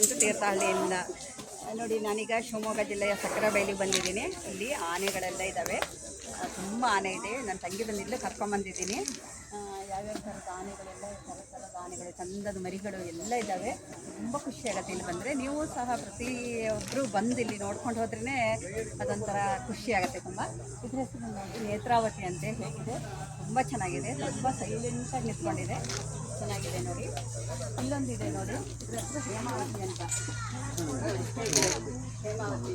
ಅಂತ ತೀರ್ಥಹಳ್ಳಿಯಿಂದ. ನೋಡಿ, ನಾನೀಗ ಶಿವಮೊಗ್ಗ ಜಿಲ್ಲೆಯ ಸಕ್ಕರೆಬೈಲಿಗೆ ಬಂದಿದ್ದೀನಿ. ಇಲ್ಲಿ ಆನೆಗಳೆಲ್ಲ ಇದ್ದಾವೆ. ತುಂಬ ಆನೆ ಇದೆ. ನನ್ನ ತಂಗಿ ಬಂದಿದ್ದು ಕರ್ಕೊಂಬಂದಿದ್ದೀನಿ. ಯಾವ್ಯಾವ ಥರ ಥರದ ಆನೆಗಳು ಚಂದದ ಮರಿಗಳು ಎಲ್ಲ ಇದ್ದಾವೆ. ತುಂಬ ಖುಷಿ ಇಲ್ಲಿ ಬಂದರೆ. ನೀವು ಸಹ ಪ್ರತಿಯೊಬ್ಬರು ಬಂದು ಇಲ್ಲಿ ನೋಡ್ಕೊಂಡು ಹೋದ್ರೇ ಅದೊಂಥರ ಖುಷಿ ಆಗುತ್ತೆ ತುಂಬ. ಇದ್ರ ಹೆಸರು ನೋಡಿ ನೇತ್ರಾವತಿ ಅಂತ ಹೇಳಿದೆ ತುಂಬ ಚೆನ್ನಾಗಿದೆ, ತುಂಬ ಸೈಲೆಂಟಾಗಿ ನಿಂತ್ಕೊಂಡಿದೆ. ಚೆನ್ನಾಗಿದೆ ನೋಡಿ. ಇಲ್ಲೊಂದಿದೆ ನೋಡಿ. ಇದ್ರ ಹೆಸರು ಹೇಮಾವತಿ ಅಂತ? ಹೇಮಾವತಿ.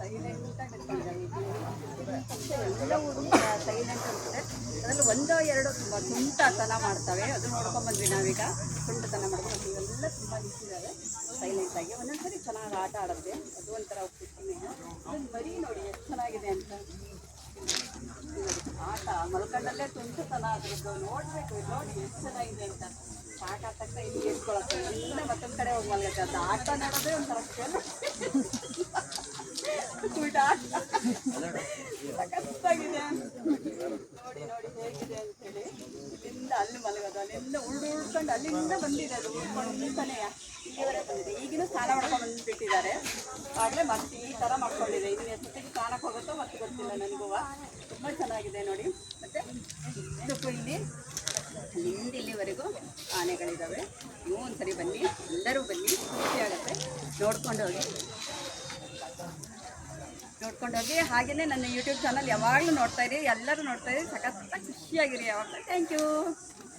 ಸೈಲೆಂಟಾಗಿ ನಿಂತ್ಕೊಂಡಿದ್ದಾವೆ ಎಲ್ಲವೂ ಸೈಲೆಂಟ್ ಎರಡೋ ತುಂಬ ತುಂಟತನ ಮಾಡ್ತವೆ. ಅದು ನೋಡ್ಕೊಂಬಂದ್ವಿ ನಾವೀಗ. ತುಂಟತನ ಮಾಡ್ಕೊಂಡು ಇವೆಲ್ಲ ತುಂಬ ನಿಂತಿದ್ದಾವೆ ಸೈಲೆಂಟಾಗಿ ಒಂದೊಂದ್ಸರಿ ಚೆನ್ನಾಗಿ ಆಟ ಆಡುತ್ತೆ. ಅದು ಒಂಥರ ಅದೊಂದು ಬರೀ ನೋಡಿ ಎಷ್ಟು ಚೆನ್ನಾಗಿದೆ ಅಂತ. ಆಟ, ಮಲ್ಕೊಂಡಲ್ಲೇ ತುಂಟತನ ಅದ್ರದ್ದು ನೋಡ್ಬೇಕು, ನೋಡಿ ಎಷ್ಟು ಚೆನ್ನಾಗಿದೆ ಅಂತ. ಆಟ ತಕ್ಕ ಇಲ್ಲಿ ಇಟ್ಕೊಳಕ್ಕೆ. ಎಲ್ಲ ಮತ್ತೊಂದು ಕಡೆ ಹೋಗಿ ಮಲ್ಗತ್ತೆ ಆಟ ನೋಡೋದೇ ಒಂಥರ ಊಟ ಸಖತ್ತಾಗಿದೆ. ನೋಡಿ ನೋಡಿ ಹೇಗಿದೆ ಅಂತೇಳಿ. ಇಲ್ಲಿಂದ ಅಲ್ಲಿ ಮಲಗೋದು, ಅಲ್ಲಿಂದ ಉಳ್ದು ಉಳ್ಕೊಂಡು ಅಲ್ಲಿಂದ ಬಂದಿದೆ ಅದು ಉಳ್ಕೊಂಡ್ತಾನೆ ಇಲ್ಲಿವರೆಗೆ ಬಂದಿದೆ. ಈಗಿನ ಸ್ನಾನ ಮಾಡ್ಕೊಂಡು ಬಂದುಬಿಟ್ಟಿದ್ದಾರೆ. ಆದರೆ ಮತ್ತೆ ಈ ಥರ ಮಾಡ್ಕೊಂಡಿದೆ. ಇನ್ನು ಎಷ್ಟೊತ್ತಿಗೆ ಸ್ನಾನಕ್ಕೆ ಹೋಗುತ್ತೋ ಮತ್ತೆ ಗೊತ್ತಿಲ್ಲ ನನಗೂ. ತುಂಬ ಚೆನ್ನಾಗಿದೆ ನೋಡಿ. ಮತ್ತು ಇದಕ್ಕೂ ಇಲ್ಲಿ ಅಲ್ಲಿಂದ ಇಲ್ಲಿವರೆಗೂ ಆನೆಗಳಿದ್ದಾವೆ ನೀವು ಒಂದ್ಸರಿ ಬನ್ನಿ. ಎಲ್ಲರೂ ಬನ್ನಿ. ಖುಷಿ ಆಗುತ್ತೆ. ನೋಡ್ಕೊಂಡು ಹೋಗಿ. ನೋಡ್ಕೊಂಡು ಹೋಗಿ ಹಾಗೆಯೇ ನನ್ನ ಯೂಟ್ಯೂಬ್ ಚಾನಲ್ ಯಾವಾಗಲೂ ನೋಡ್ತಾ ಇರಿ, ಎಲ್ಲರೂ ನೋಡ್ತಾ ಇರಿ, ಸಖತ್ತಾಗಿ ಖುಷಿಯಾಗಿರಿ ಯಾವಾಗಲೂ. Thank you